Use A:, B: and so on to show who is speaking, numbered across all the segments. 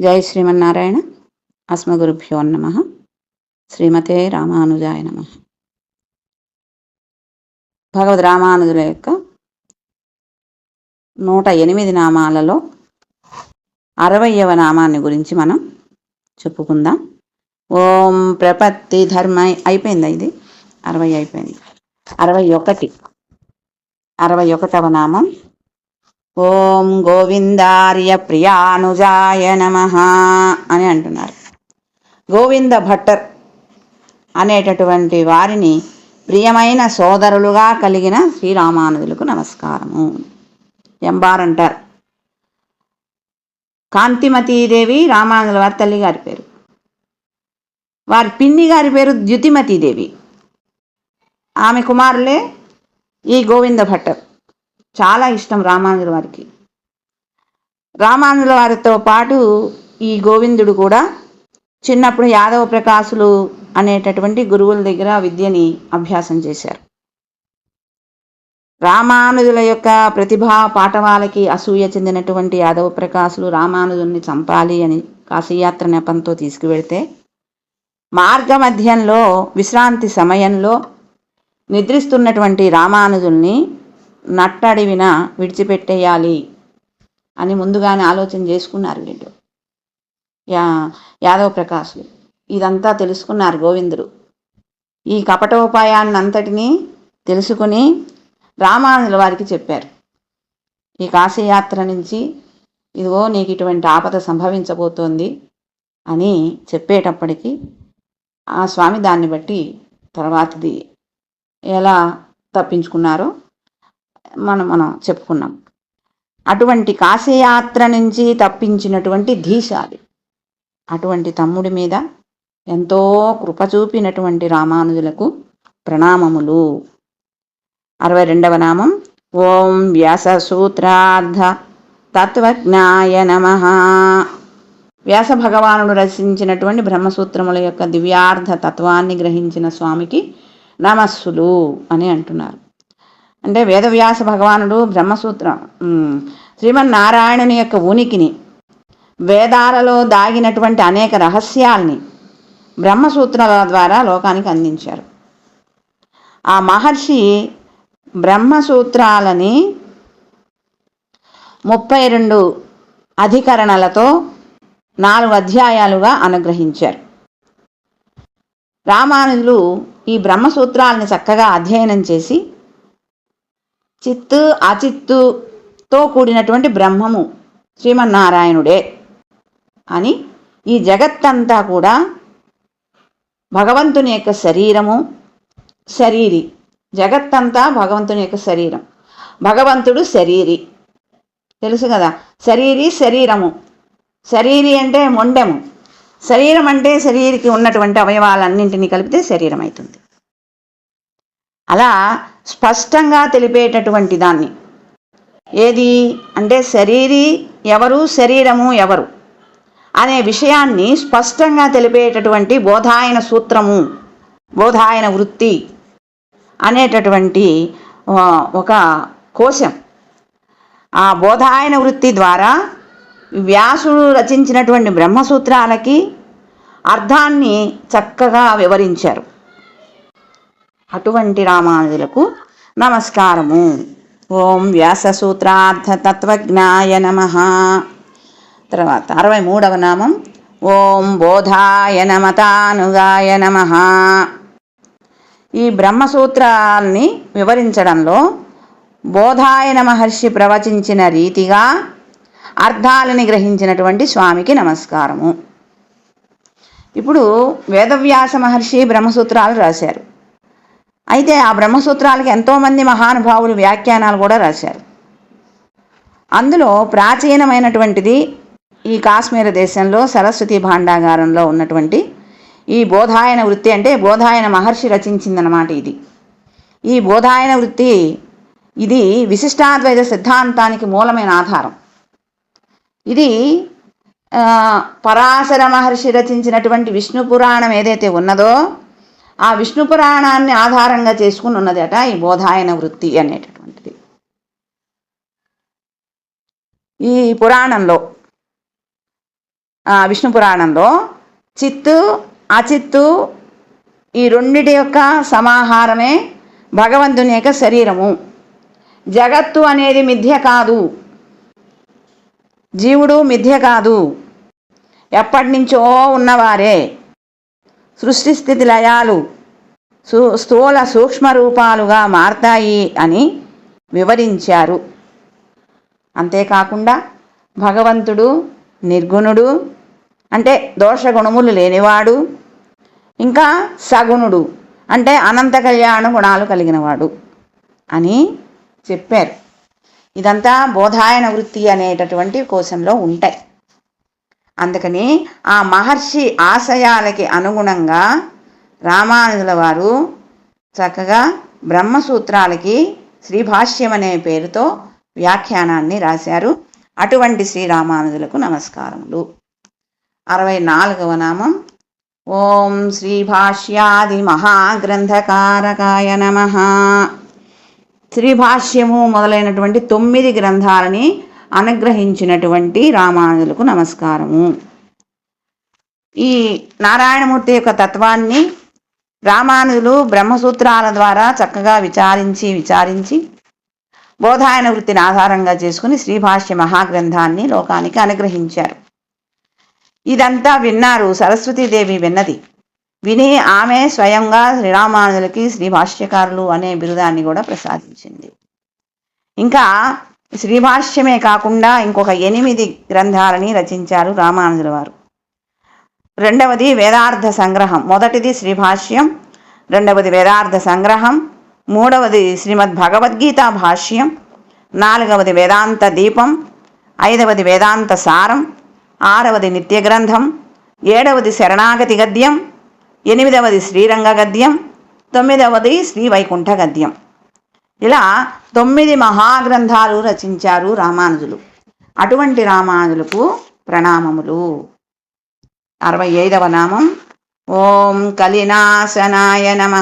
A: జై శ్రీమన్నారాయణ అస్మగురుభ్యో నమ. శ్రీమతే రామానుజాయ నమ. భగవద్ రామానుజుల యొక్క నూట ఎనిమిది నామాలలో అరవయవ నామాన్ని గురించి మనం చెప్పుకుందాం. ఓం ప్రపత్తి ధర్మ అయిపోయిందా ఇది? అరవై అయిపోయింది. అరవై ఒకటి. అరవై ఒకటవ నామం ఓం గోవిందార్య ప్రియానుజాయ నమ అని అంటున్నారు. గోవింద భట్టర్ అనేటటువంటి వారిని ప్రియమైన సోదరులుగా కలిగిన శ్రీరామానుజులకు నమస్కారము. ఎంబారంటారు. కాంతిమతీదేవి రామానుజుల వారి తల్లి గారి పేరు. వారి పిన్ని గారి పేరు ద్యుతిమతీదేవి. ఆమె కుమారులే ఈ గోవింద భట్టర్. చాలా ఇష్టం రామానుజుల వారికి. రామానుజుల వారితో పాటు ఈ గోవిందుడు కూడా చిన్నప్పుడు యాదవ ప్రకాశులు అనేటటువంటి గురువుల దగ్గర విద్యని అభ్యాసం చేశారు. రామానుజుల యొక్క ప్రతిభా పాఠవాలకి అసూయ చెందినటువంటి యాదవ ప్రకాశులు రామానుజుల్ని చంపాలి అని కాశీయాత్ర నెపంతో తీసుకువెడితే మార్గ మధ్యంలో విశ్రాంతి సమయంలో నిద్రిస్తున్నటువంటి రామానుజుల్ని నట్టడివిన విడిచిపెట్టేయాలి అని ముందుగానే ఆలోచన చేసుకున్నారు వీళ్ళు. యా యాదవ ప్రకాశులు ఇదంతా తెలుసుకున్నారు గోవిందుడు. ఈ కపటోపాయాన్ని అంతటినీ తెలుసుకుని రామానుల వారికి చెప్పారు. ఈ కాశీయాత్ర నుంచి ఇదిగో నీకు ఇటువంటి ఆపద సంభవించబోతోంది అని చెప్పేటప్పటికి ఆ స్వామి దాన్ని బట్టి తర్వాతది ఎలా తప్పించుకున్నారో మనం మనం చెప్పుకున్నాం. అటువంటి కాశీయాత్ర నుంచి తప్పించినటువంటి ధీశాలి. అటువంటి తమ్ముడి మీద ఎంతో కృప చూపినటువంటి రామానుజులకు ప్రణామములు. అరవై రెండవ నామం ఓం వ్యాస సూత్రార్థ తత్వజ్ఞాయ నమ. వ్యాస భగవానుడు రచించినటువంటి బ్రహ్మసూత్రముల యొక్క దివ్యార్థ తత్వాన్ని గ్రహించిన స్వామికి నమస్సులు అని అంటున్నారు. అంటే వేదవ్యాస భగవానుడు బ్రహ్మసూత్రం శ్రీమన్నారాయణుని యొక్క ఉనికిని వేదాలలో దాగినటువంటి అనేక రహస్యాల్ని బ్రహ్మసూత్రాల ద్వారా లోకానికి అందించారు. ఆ మహర్షి బ్రహ్మసూత్రాలని ముప్పై రెండు అధికరణలతో నాలుగు అధ్యాయాలుగా అనుగ్రహించారు. రామానుజులు ఈ బ్రహ్మసూత్రాలని చక్కగా అధ్యయనం చేసి చిత్తు అచిత్తుతో కూడినటువంటి బ్రహ్మము శ్రీమన్నారాయణుడే అని ఈ జగత్తంతా కూడా భగవంతుని యొక్క శరీరము శరీరి. జగత్తంతా భగవంతుని యొక్క శరీరం. భగవంతుడు శరీరి. తెలుసు కదా? శరీరి శరీరము. శరీరి అంటే మొండెము. శరీరం అంటే శరీరికి ఉన్నటువంటి అవయవాలన్నింటినీ కలిపితే శరీరం అవుతుంది అలా స్పష్టంగా తెలిపేటటువంటి దాన్ని. ఏది? అంటే శరీరీ ఎవరు? శరీరము ఎవరు? అనే విషయాన్ని స్పష్టంగా తెలిపేటటువంటి బోధాయన సూత్రము బోధాయన వృత్తి అనేటటువంటి ఒక కోశం. ఆ బోధాయన వృత్తి ద్వారా వ్యాసుడు రచించినటువంటి బ్రహ్మసూత్రాలకి అర్థాన్ని చక్కగా వివరించారు. అటువంటి రామానుజులకు నమస్కారము. ఓం వ్యాస సూత్రార్థ తత్వజ్ఞాయ నమ. తర్వాత అరవై మూడవ నామం. ఓం బోధాయ నమతానుగాయ నమ. ఈ బ్రహ్మసూత్రాల్ని వివరించడంలో బోధాయన మహర్షి ప్రవచించిన రీతిగా అర్థాలని గ్రహించినటువంటి స్వామికి నమస్కారము. ఇప్పుడు వేదవ్యాస మహర్షి బ్రహ్మసూత్రాలు రాశారు. అయితే ఆ బ్రహ్మసూత్రాలకి ఎంతోమంది మహానుభావులు వ్యాఖ్యానాలు కూడా రాశారు. అందులో ప్రాచీనమైనటువంటిది ఈ కాశ్మీర దేశంలో సరస్వతి భాండాగారంలో ఉన్నటువంటి ఈ బోధాయన వృత్తి అంటే బోధాయన మహర్షి రచించిందనమాట ఇది. ఈ బోధాయన వృత్తి ఇది విశిష్టాద్వైత సిద్ధాంతానికి మూలమైన ఆధారం. ఇది పరాశర మహర్షి రచించినటువంటి విష్ణు పురాణం ఏదైతే ఉన్నదో ఆ విష్ణు పురాణాన్ని ఆధారంగా చేసుకుని ఉన్నదట ఈ బోధాయన వృత్తి అనేటటువంటిది. ఈ పురాణంలో విష్ణు పురాణంలో చిత్తు అచిత్తు ఈ రెండిటి యొక్క సమాహారమే భగవంతుని యొక్క శరీరము. జగత్తు అనేది మిథ్య కాదు. జీవుడు మిథ్య కాదు. ఎప్పటి నుంచో ఉన్నవారే. సృష్టి స్థితి లయాలు స్థూల సూక్ష్మ రూపాలుగా మారతాయి అని వివరించారు. అంతేకాకుండా భగవంతుడు నిర్గుణుడు అంటే దోషగుణములు లేనివాడు ఇంకా సగుణుడు అంటే అనంత కళ్యాణ గుణాలు కలిగినవాడు అని చెప్పారు. ఇదంతా బోధాయన వృత్తి అనేటటువంటి కోశంలో ఉంటాయి. అందుకని ఆ మహర్షి ఆశయాలకి అనుగుణంగా రామానుజుల వారు చక్కగా బ్రహ్మసూత్రాలకి శ్రీభాష్యం అనే పేరుతో వ్యాఖ్యానాన్ని రాశారు. అటువంటి శ్రీరామానుజులకు నమస్కారములు. అరవై నాలుగవ నామం. ఓం శ్రీభాష్యాది మహాగ్రంథకారకాయ నమ. శ్రీభాష్యము మొదలైనటువంటి తొమ్మిది గ్రంథాలని అనుగ్రహించినటువంటి రామానుజులకు నమస్కారము. ఈ నారాయణమూర్తి యొక్క తత్వాన్ని రామానుజులు బ్రహ్మసూత్రాల ద్వారా చక్కగా విచారించి విచారించి బోధాయన వృత్తిని ఆధారంగా చేసుకుని శ్రీభాష్య మహాగ్రంథాన్ని లోకానికి అనుగ్రహించారు. ఇదంతా విన్నారు సరస్వతీదేవి విన్నది. విని ఆమె స్వయంగా శ్రీరామానుజులకి శ్రీ భాష్యకారులు అనే బిరుదాన్ని కూడా ప్రసాదించింది. ఇంకా శ్రీభాష్యమే కాకుండా ఇంకొక ఎనిమిది గ్రంథాలని రచించారు రామానుజుల వారు. రెండవది వేదార్థ సంగ్రహం. మొదటిది శ్రీభాష్యం రెండవది వేదార్థ సంగ్రహం మూడవది శ్రీమద్ భగవద్గీత భాష్యం నాలుగవది వేదాంత దీపం ఐదవది వేదాంత సారం ఆరవది నిత్య గ్రంథం ఏడవది శరణాగతి గద్యం ఎనిమిదవది శ్రీరంగ గద్యం తొమ్మిదవది శ్రీవైకుంఠ గద్యం. ఇలా తొమ్మిది మహాగ్రంథాలు రచించారు రామానుజులు. అటువంటి రామానుజులకు ప్రణామములు. అరవై ఐదవ నామం ఓం కలినాశనాయ నమ.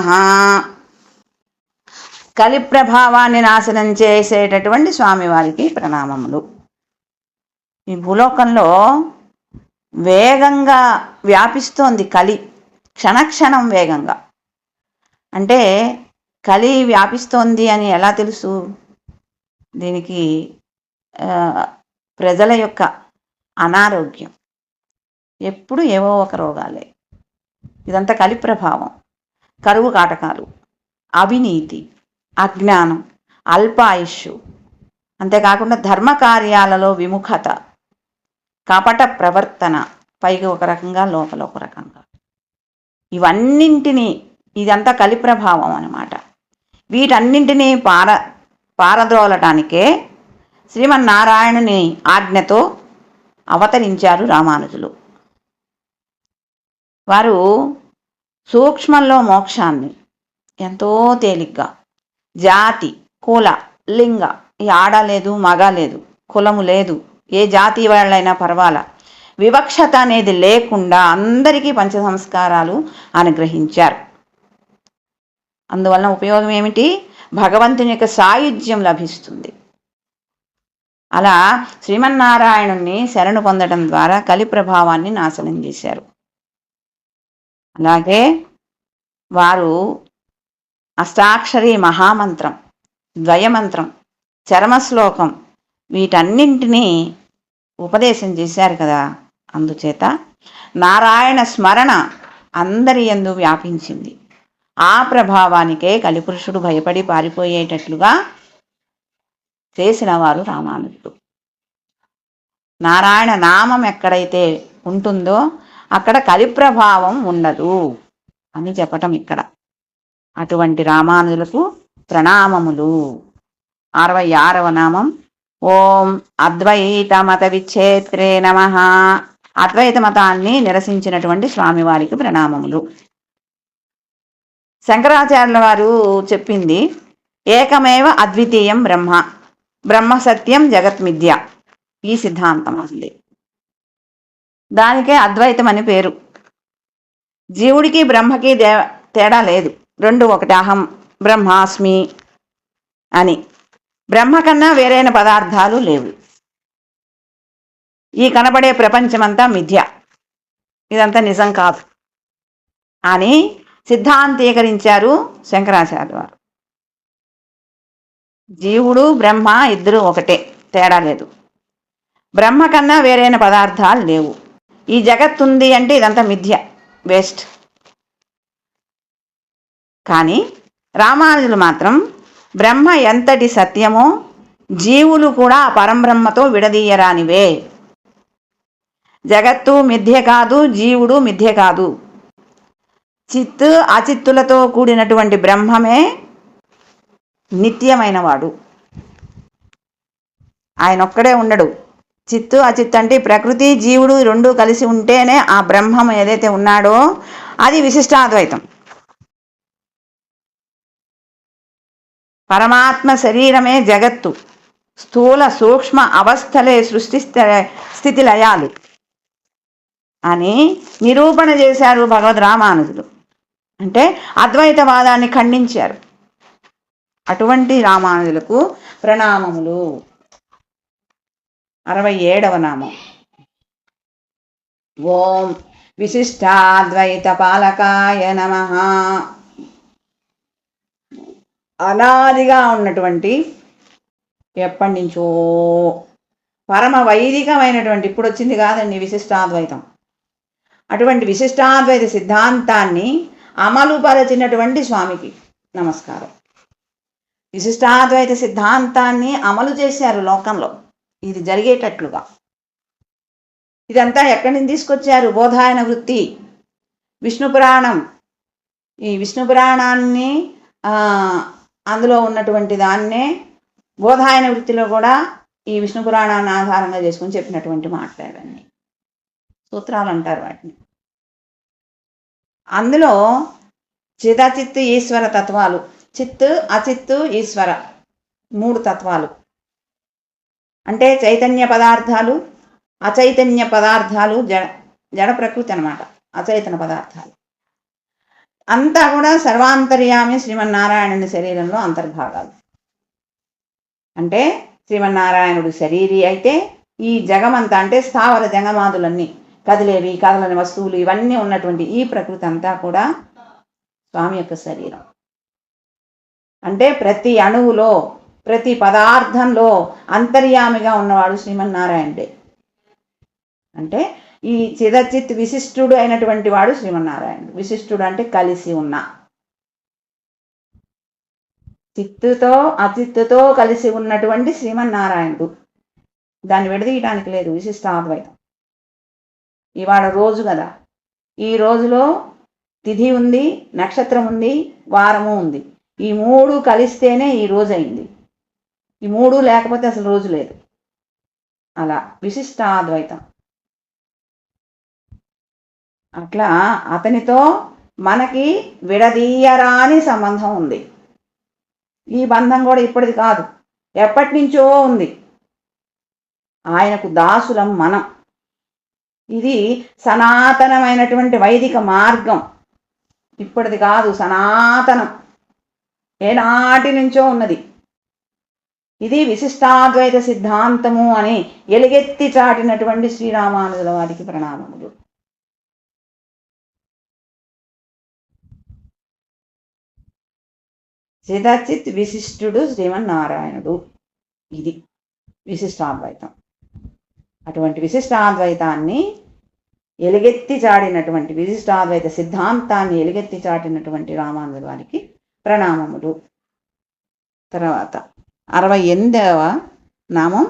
A: కలి ప్రభావాన్ని నాశనం చేసేటటువంటి స్వామివారికి ప్రణామములు. ఈ భూలోకంలో వేగంగా వ్యాపిస్తోంది కలి క్షణక్షణం వేగంగా. అంటే కలి వ్యాపిస్తోంది అని ఎలా తెలుసు? దీనికి ప్రజల యొక్క అనారోగ్యం. ఎప్పుడు ఏవో ఒక రోగాలే. ఇదంతా కలి ప్రభావం. కరువు కాటకాలు. అవినీతి. అజ్ఞానం. అల్పాయుష్షు. అంతేకాకుండా ధర్మ కార్యాలలో విముఖత. కపట ప్రవర్తన. పైకి ఒక రకంగా లోపల ఒక రకంగా. ఇవన్నింటినీ ఇదంతా కలి ప్రభావం అన్నమాట. వీటన్నింటినీ పార పారద్రోలటానికే శ్రీమన్నారాయణుని ఆజ్ఞతో అవతరించారు రామానుజులు. వారు సూక్ష్మంలో మోక్షాన్ని ఎంతో తేలిగ్గా జాతి కుల లింగ ఈ ఆడ లేదు మగ లేదు కులము లేదు ఏ జాతి వాళ్ళైనా పర్వాలా? వివక్షత అనేది లేకుండా అందరికీ పంచ సంస్కారాలు అనుగ్రహించారు. అందువలన ఉపయోగం ఏమిటి? భగవంతుని యొక్క సాయుధ్యం లభిస్తుంది. అలా శ్రీమన్నారాయణుణ్ణి శరణు పొందడం ద్వారా కలి ప్రభావాన్ని నాశనం చేశారు. అలాగే వారు అష్టాక్షరి మహామంత్రం ద్వయమంత్రం చరమశ్లోకం వీటన్నింటినీ ఉపదేశం చేశారు కదా. అందుచేత నారాయణ స్మరణ అందరి ఎందు వ్యాపించింది. ఆ ప్రభావానికే కలిపురుషుడు భయపడి పారిపోయేటట్లుగా చేసిన వారు రామానుజుడు. నారాయణ నామం ఎక్కడైతే ఉంటుందో అక్కడ కలిప్రభావం ఉండదు అని చెప్పటం ఇక్కడ. అటువంటి రామానుజులకు ప్రణామములు. అరవై ఆరవ నామం. ఓం అద్వైత మత విచ్ఛేత్రే నమ. అద్వైత మతాన్ని నిరసించినటువంటి స్వామివారికి ప్రణామములు. శంకరాచార్యుల వారు చెప్పింది ఏకమేవ అద్వితీయం బ్రహ్మ బ్రహ్మ సత్యం జగత్ మిథ్య. ఈ సిద్ధాంతం ఉంది దానికే అద్వైతం అని పేరు. జీవుడికి బ్రహ్మకి దే తేడా లేదు. రెండు ఒకటి అహం బ్రహ్మాస్మి అని. బ్రహ్మ కన్నా వేరైన పదార్థాలు లేవు. ఈ కనబడే ప్రపంచమంతా మిథ్య. ఇదంతా నిజం కాదు. అని సిద్ధాంతీకరించారు శంకరాచార్య వారు జీవుడు బ్రహ్మ ఇద్దరు ఒకటే తేడా లేదు. బ్రహ్మ కన్నా వేరైన పదార్థాలు లేవు. ఈ జగత్తు ఉంది అంటే ఇదంతా మిథ్య వేస్ట్. కానీ రామానుజులు మాత్రం బ్రహ్మ ఎంతటి సత్యమో జీవులు కూడా పరంబ్రహ్మతో విడదీయరానివే. జగత్తు మిథ్య కాదు జీవుడు మిథ్య కాదు. చిత్ అచిత్తులతో కూడినటువంటి బ్రహ్మమే నిత్యమైన వాడు ఆయన ఒక్కడే ఉండడు. చిత్తు అచిత్ అంటే ప్రకృతి జీవుడు రెండు కలిసి ఉంటేనే ఆ బ్రహ్మం ఏదైతే ఉన్నాడో అది విశిష్టాద్వైతం. పరమాత్మ శరీరమే జగత్తు. స్థూల సూక్ష్మ అవస్థలే సృష్టి స్థితి లయాలు. అని నిరూపణ చేశారు భగవద్ రామానుజులు అంటే అద్వైతవాదాన్ని ఖండించారు. అటువంటి రామానుజులకు ప్రణామములు. అరవై ఏడవ నామం. ఓం విశిష్టాద్వైత పాలకాయ నమ. అనాదిగా ఉన్నటువంటి ఎప్పటి నుంచో పరమ వైదికమైనటువంటి ఇప్పుడు వచ్చింది కాదండి విశిష్టాద్వైతం. అటువంటి విశిష్టాద్వైత సిద్ధాంతాన్ని అమలుపరచినటువంటి స్వామికి నమస్కారం. విశిష్టాద్వైత సిద్ధాంతాన్ని అమలు చేశారు లోకంలో. ఇది జరిగేటట్లుగా. ఇదంతా ఎక్కడి నుంచి తీసుకొచ్చారు? బోధాయన వృత్తి. విష్ణు పురాణం ఈ విష్ణు పురాణాన్ని అందులో ఉన్నటువంటి దాన్నే బోధాయన వృత్తిలో కూడా ఈ విష్ణు పురాణాన్ని ఆధారంగా చేసుకుని చెప్పినటువంటి మాట్లాడండి సూత్రాలు అంటారు వాటిని. అందులో చిదచిత్తు ఈశ్వర తత్వాలు. చిత్తు అచిత్తు ఈశ్వర. మూడు తత్వాలు. అంటే చైతన్య పదార్థాలు అచైతన్య పదార్థాలు జడ జడ ప్రకృతి అనమాట అచైతన్య పదార్థాలు. అంతా కూడా సర్వాంతర్యామి శ్రీమన్నారాయణుని శరీరంలో అంతర్భాగాలు. అంటే శ్రీమన్నారాయణుడు శరీరి అయితే ఈ జగమంతా అంటే స్థావర జగమాదులన్నీ. కదిలేవి కదలని వస్తువులు ఇవన్నీ ఉన్నటువంటి ఈ ప్రకృతి అంతా కూడా స్వామి యొక్క శరీరం. అంటే ప్రతి అణువులో ప్రతి పదార్థంలో అంతర్యామిగా ఉన్నవాడు శ్రీమన్నారాయణుడే. అంటే ఈ చిదచిత్ విశిష్టుడు అయినటువంటి వాడు శ్రీమన్నారాయణుడు. విశిష్టుడు అంటే కలిసి ఉన్న. చిత్తుతో అచిత్తుతో కలిసి ఉన్నటువంటి శ్రీమన్నారాయణుడు. దాన్ని విడదీయటానికి లేదు విశిష్టాద్వైతం. ఇవాళ రోజు కదా. ఈ రోజులో తిథి ఉంది నక్షత్రం ఉంది వారము ఉంది. ఈ మూడు కలిస్తేనే ఈ రోజు అయింది. ఈ మూడు లేకపోతే అసలు రోజు లేదు. అలా విశిష్టాద్వైతం. అట్లా అతనితో మనకి విడదీయరాని సంబంధం ఉంది. ఈ బంధం కూడా ఇప్పటిది కాదు. ఎప్పటి నుంచో ఉంది. ఆయనకు దాసులం మనం. ఇది సనాతనమైనటువంటి వైదిక మార్గం. ఇప్పటిది కాదు సనాతనం. ఏనాటి నుంచో ఉన్నది. ఇది విశిష్టాద్వైత సిద్ధాంతము అని ఎలుగెత్తి చాటినటువంటి శ్రీరామానుజుల వారికి ప్రణామములు. చిదచిత్ విశిష్టుడు శ్రీమన్నారాయణుడు. ఇది విశిష్టాద్వైతం. అటువంటి విశిష్టాద్వైతాన్ని ఎలుగెత్తి చాడినటువంటి విశిష్టాద్వైత సిద్ధాంతాన్ని ఎలుగెత్తి చాటినటువంటి రామానుజుల వారికి ప్రణామములు. తర్వాత అరవై ఎనిమిదవ నామం.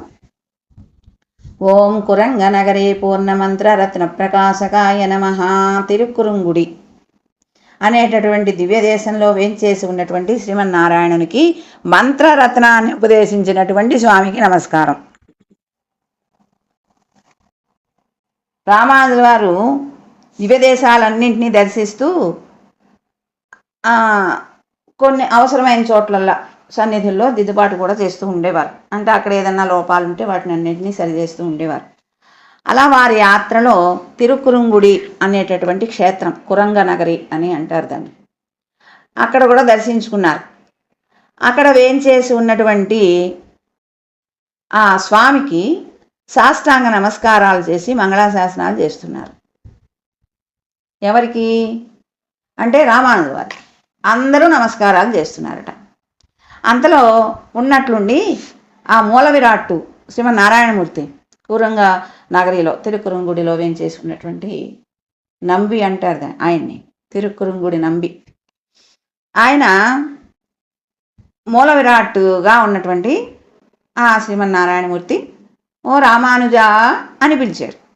A: ఓం కురంగనగరే పూర్ణమంత్ర రత్న ప్రకాశకాయ నమ తిరుక్కురుంగుడి అనేటటువంటి దివ్య దేశంలో వేంచేసి ఉన్నటువంటి శ్రీమన్నారాయణునికి మంత్రరత్నాన్ని ఉపదేశించినటువంటి స్వామికి నమస్కారం. రామానుజుల వారు దివ్య దేశాలన్నింటినీ దర్శిస్తూ కొన్ని అవసరమైన చోట్లల్లో సన్నిధుల్లో దిద్దుబాటు కూడా చేస్తూ ఉండేవారు. అంటే అక్కడ ఏదన్నా లోపాలు ఉంటే వాటిని అన్నింటినీ సరిచేస్తూ ఉండేవారు. అలా వారి యాత్రలో తిరుకురుంగుడి అనేటటువంటి క్షేత్రం కురంగ నగరి అని అంటారు దాన్ని. అక్కడ కూడా దర్శించుకున్నారు. అక్కడ వేంచేసి ఉన్నటువంటి ఆ స్వామికి సాష్టాంగ నమస్కారాలు చేసి మంగళాశాసనాలు చేస్తున్నారు. ఎవరికి? అంటే రామానుజు వారికి. అందరూ నమస్కారాలు చేస్తున్నారట. అంతలో ఉన్నట్లుండి ఆ మూల విరాట్టు శ్రీమన్నారాయణమూర్తి కూరంగ నగరిలో తిరుకురంగుడిలో వేయించేసుకున్నటువంటి నంబి అంటారు ఆయన్ని తిరుకురంగుడి నంబి. ఆయన మూల విరాట్టుగా ఉన్నటువంటి ఆ శ్రీమన్నారాయణమూర్తి ఓ రామానుజా అని పిలిచాడు.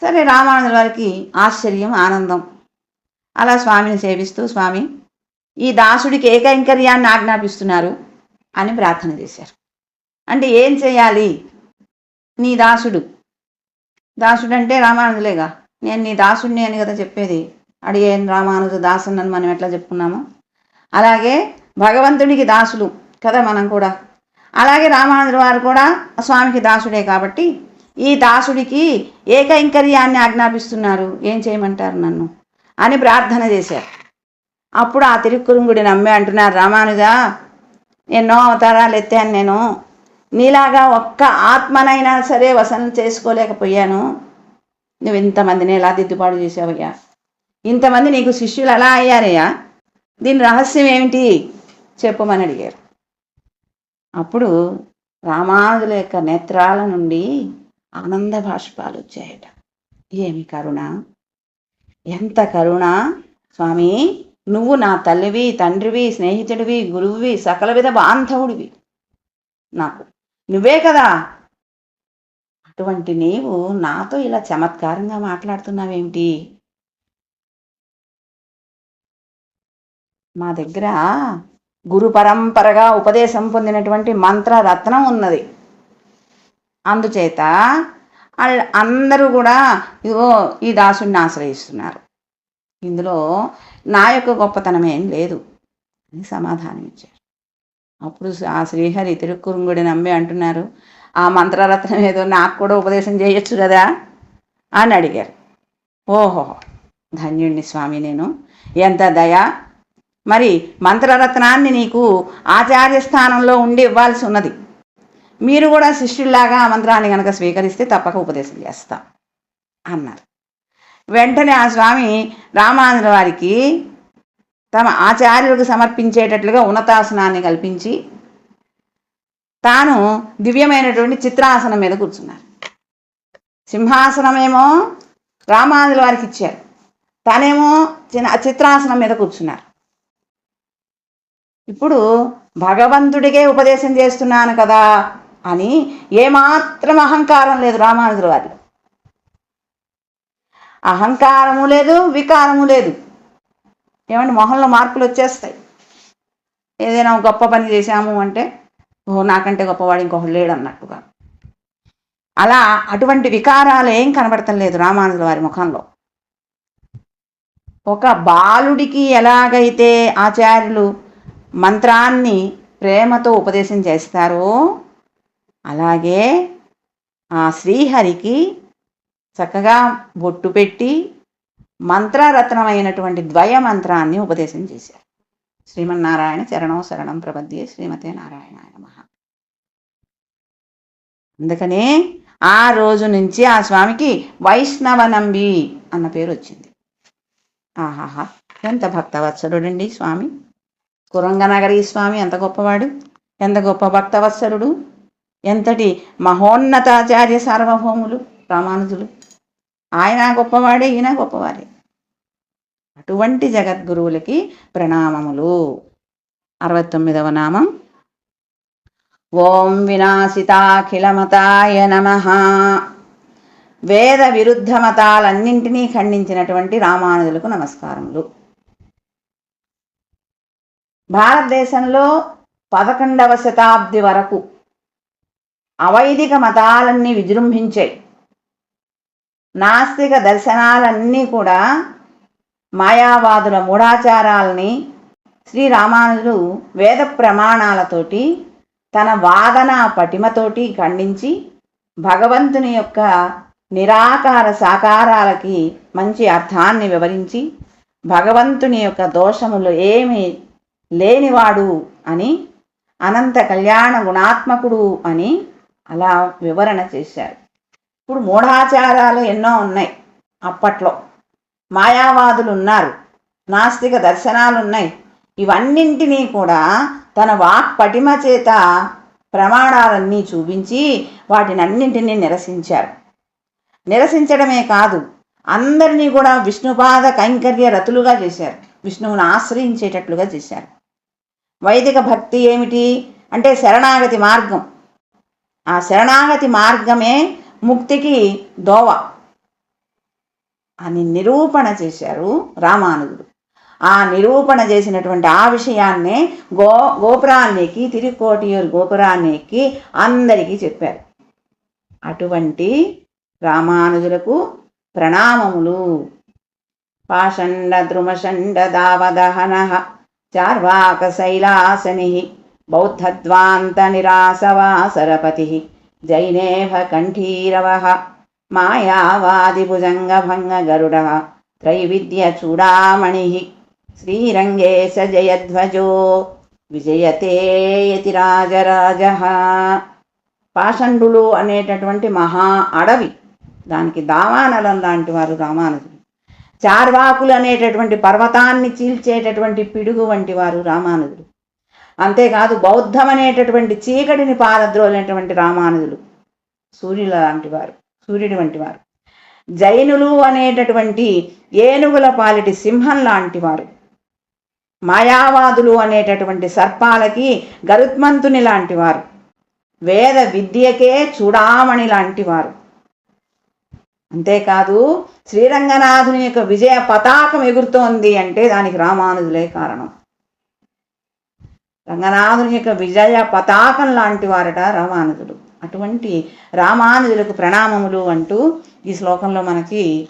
A: సరే రామానుజుల వారికి ఆశ్చర్యం ఆనందం. అలా స్వామిని సేవిస్తూ స్వామి ఈ దాసుడికి ఏకైంకర్యాన్ని ఆజ్ఞాపిస్తున్నారు అని ప్రార్థన చేశారు. అంటే ఏం చేయాలి? నీ దాసుడు. దాసుడు అంటే రామానుజులేగా? నేను నీ దాసుడిని అని కదా చెప్పేది. అడిగేను రామానుజ దాసుని మనం ఎట్లా చెప్పుకున్నాము. అలాగే భగవంతునికి దాసులు కదా మనం కూడా. అలాగే రామానుజుల వారు కూడా స్వామికి దాసుడే కాబట్టి ఈ దాసుడికి ఏకైంకర్యాన్ని ఆజ్ఞాపిస్తున్నారు. ఏం చేయమంటారు నన్ను? అని ప్రార్థన చేశారు. అప్పుడు ఆ తిరుక్కురుంగుడి నమ్మే అంటున్నారు రామానుజ ఎన్నో అవతారాలు ఎత్తాను నేను. నీలాగా ఒక్క ఆత్మనైనా సరే వసనం చేసుకోలేకపోయాను. నువ్వు ఇంతమందిని ఎలా దిద్దుబాటు చేసావయ్యా? ఇంతమంది నీకు శిష్యులు ఎలా అయ్యారయ్యా? దీని రహస్యం ఏమిటి? చెప్పమని అడిగారు. అప్పుడు రామానుజుల యొక్క నేత్రాల నుండి ఆనంద భాష్పాలు వచ్చాయట. ఏమి కరుణ? ఎంత కరుణ? స్వామి నువ్వు నా తల్లివి తండ్రివి స్నేహితుడివి గురువువి సకల విధ బాంధవుడివి. నాకు నువ్వే కదా! అటువంటి నీవు నాతో ఇలా చమత్కారంగా మాట్లాడుతున్నావేమిటి? మా దగ్గర గురు పరంపరగా ఉపదేశం పొందినటువంటి మంత్ర రత్నం ఉన్నది. అందుచేత అందరూ కూడా ఇదిగో ఈ దాసుడిని ఆశ్రయిస్తున్నారు. ఇందులో నా యొక్క గొప్పతనం ఏం లేదు అని సమాధానం ఇచ్చారు. అప్పుడు ఆ శ్రీహరి తిరుక్కురుంగుడి నమ్మి అంటున్నారు ఆ మంత్రరత్నం ఏదో నాకు కూడా ఉపదేశం చేయొచ్చు కదా? అని అడిగారు. ఓహో ధన్యుణ్ణి స్వామి నేను ఎంత దయ మరి మంత్రరత్నాన్ని నీకు ఆచార్య స్థానంలో ఉండి ఇవ్వాల్సి ఉన్నది. మీరు కూడా శిష్యుల్లాగా ఆ మంత్రాన్ని కనుక స్వీకరిస్తే తప్పక ఉపదేశం చేస్తాం అన్నారు. వెంటనే ఆ స్వామి రామానంద వారికి తమ ఆచార్యులకు సమర్పించేటట్లుగా ఉన్నతాసనాన్ని కల్పించి తాను దివ్యమైనటువంటి చిత్రాసనం మీద కూర్చున్నారు. సింహాసనమేమో రామానుజుల వారికి ఇచ్చారు. తానేమో చిన్న చిత్రాసనం మీద కూర్చున్నారు. ఇప్పుడు భగవంతుడికే ఉపదేశం చేస్తున్నాను కదా అని ఏమాత్రం అహంకారం లేదు రామానుజుల వారిలో అహంకారము లేదు వికారము లేదు. ఏమంటే మొహంలో మార్పులు వచ్చేస్తాయి. ఏదైనా గొప్ప పని చేశాము అంటే ఓ నాకంటే గొప్పవాడు ఇంకొకడు లేడు అన్నట్టుగా అలా అటువంటి వికారాలు ఏం కనబడటం లేదు రామానుజుల వారి ముఖంలో. ఒక బాలుడికి ఎలాగైతే ఆచార్యులు మంత్రాన్ని ప్రేమతో ఉపదేశం చేస్తారో అలాగే ఆ శ్రీహరికి చక్కగా బొట్టు పెట్టి మంత్రరత్నమైనటువంటి ద్వయ మంత్రాన్ని ఉపదేశం చేశారు. శ్రీమన్నారాయణ చరణం శరణం ప్రబద్ధి శ్రీమతే నారాయణాయ నమః. అందుకనే ఆ రోజు నుంచి ఆ స్వామికి వైష్ణవనంబి అన్న పేరు వచ్చింది. ఆహాహా ఎంత భక్తవత్సరుడండి స్వామి. కురంగనగరి స్వామి ఎంత గొప్పవాడు ఎంత గొప్ప భక్తవత్సరుడు ఎంతటి మహోన్నతాచార్య సార్వభౌములు రామానుజులు. ఆయన గొప్పవాడే ఈయన గొప్పవాడే అటువంటి జగద్గురువులకి ప్రణామములు. అరవై తొమ్మిదవ నామం. ఓం వినాశితాఖిలమతాయ నమ. వేద విరుద్ధ మతాలన్నింటినీ ఖండించినటువంటి రామానుజులకు నమస్కారములు. భారతదేశంలో పదకొండవ శతాబ్ది వరకు అవైదిక మతాలన్నీ విజృంభించాయి. నాస్తిక దర్శనాలన్నీ కూడా మాయావాదుల మూఢాచారాలని శ్రీరామానుజులు వేద ప్రమాణాలతోటి తన వాదన పటిమతోటి ఖండించి భగవంతుని యొక్క నిరాకార సాకారాలకి మంచి అర్థాన్ని వివరించి భగవంతుని యొక్క దోషములు ఏమి లేనివాడు అని అనంత కళ్యాణ గుణాత్మకుడు అని అలా వివరణ చేశారు. ఇప్పుడు మూఢాచారాలు ఎన్నో ఉన్నాయి అప్పట్లో. మాయావాదులు ఉన్నారు నాస్తిక దర్శనాలు ఉన్నాయి ఇవన్నింటినీ కూడా తన వాక్ పటిమ చేత ప్రమాణాలన్నీ చూపించి వాటిని అన్నింటినీ నిరసించారు. నిరసించడమే కాదు అందరినీ కూడా విష్ణుపాద కైంకర్య రతులుగా చేశారు. విష్ణువుని ఆశ్రయించేటట్లుగా చేశారు. వైదిక భక్తి ఏమిటి? అంటే శరణాగతి మార్గం. ఆ శరణాగతి మార్గమే ముక్తికి దోవ. అని నిరూపణ చేశారు రామానుజుడు. ఆ నిరూపణ చేసినటువంటి ఆ విషయాన్నే గో గోపురాన్నికి తిరుకోటియూరు గోపురాన్నికి అందరికీ చెప్పారు. అటువంటి రామానుజులకు ప్రణామములు. పాషండ ద్రుమషండ దావదహన चार्वाकशैलासनिः శైలాసని బౌద్ధద్వాంత నిరాసవాసరపతి జైనేభ కంఠీరవ మాయావాదిభుజంగభంగ గరుడ త్రైవిద్య శ్రీరంగే స జయధ్వజో విజయతే పాషండులు అనేటటువంటి మహా అడవి. దానికి దావానలం లాంటి వారు రామానుజులు. చార్వాకులు అనేటటువంటి పర్వతాన్ని చీల్చేటటువంటి పిడుగు వంటి వారు రామానుజులు. అంతేకాదు బౌద్ధం అనేటటువంటి చీకటిని పారద్రోలినటువంటి రామానుజులు. సూర్యుల లాంటి వారు సూర్యుడి వంటి వారు. జైనులు అనేటటువంటి ఏనుగుల పాలిటి సింహం లాంటి వారు. మాయావాదులు అనేటటువంటి సర్పాలకి గరుత్మంతుని లాంటి వారు. వేద విద్యకే చూడామణి లాంటి వారు. అంతేకాదు శ్రీరంగనాథుని యొక్క విజయ పతాకం ఎగురుతోంది అంటే దానికి రామానుజులే కారణం. రంగనాథుని యొక్క విజయ పతాకం లాంటి వారట రామానుజుడు అటువంటి రామానుజులకు ప్రణామములు అంటూ ఈ శ్లోకంలో మనకి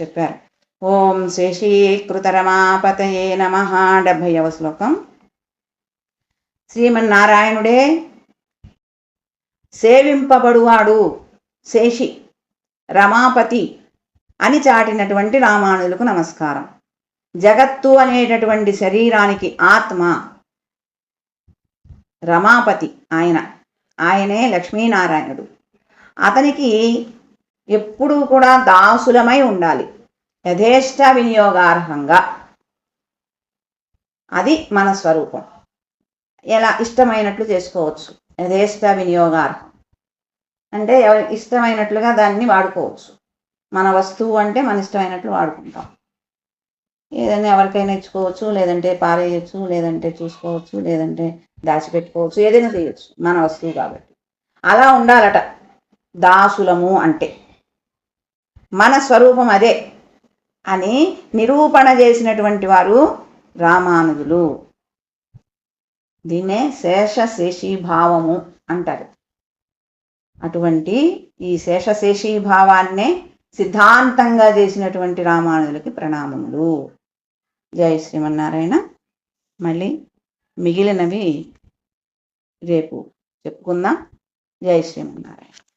A: చెప్పారు. ఓం శేషీకృత రమాపతయే నమ డెబ్భైవ శ్లోకం. శ్రీమన్నారాయణుడే సేవింపబడువాడు శేషి. రమాపతి అని చాటినటువంటి రామానులకు నమస్కారం. జగత్తు అనేటటువంటి శరీరానికి ఆత్మ రమాపతి ఆయన. ఆయనే లక్ష్మీనారాయణుడు. అతనికి ఎప్పుడూ కూడా దాసులమై ఉండాలి. యథేష్ట వినియోగార్హంగా. అది మన స్వరూపం. ఎలా ఇష్టమైనట్లు చేసుకోవచ్చు. యథేష్ట వినియోగార్హం. అంటే ఇష్టమైనట్లుగా దాన్ని వాడుకోవచ్చు. మన వస్తువు అంటే మన ఇష్టమైనట్లు వాడుకుంటాం. ఏదైనా ఎవరికైనా ఇచ్చుకోవచ్చు లేదంటే పారేయచ్చు లేదంటే చూసుకోవచ్చు లేదంటే దాచిపెట్టుకోవచ్చు ఏదైనా చేయొచ్చు మన వస్తువు కాబట్టి. అలా ఉండాలట. దాసులము అంటే. మన స్వరూపం అదే అని నిరూపణ చేసినటువంటి వారు రామానుజులు. దీన్నే శేషశేషీభావము అంటారు. అటువంటి ఈ శేషశేషీభావాన్నే సిద్ధాంతంగా చేసినటువంటి రామానుజులకి ప్రణామములు. జై శ్రీమన్నారాయణ. మళ్ళీ మిగిలినవి రేపు చెప్పుకుందాం. జై శ్రీమన్నారాయణ.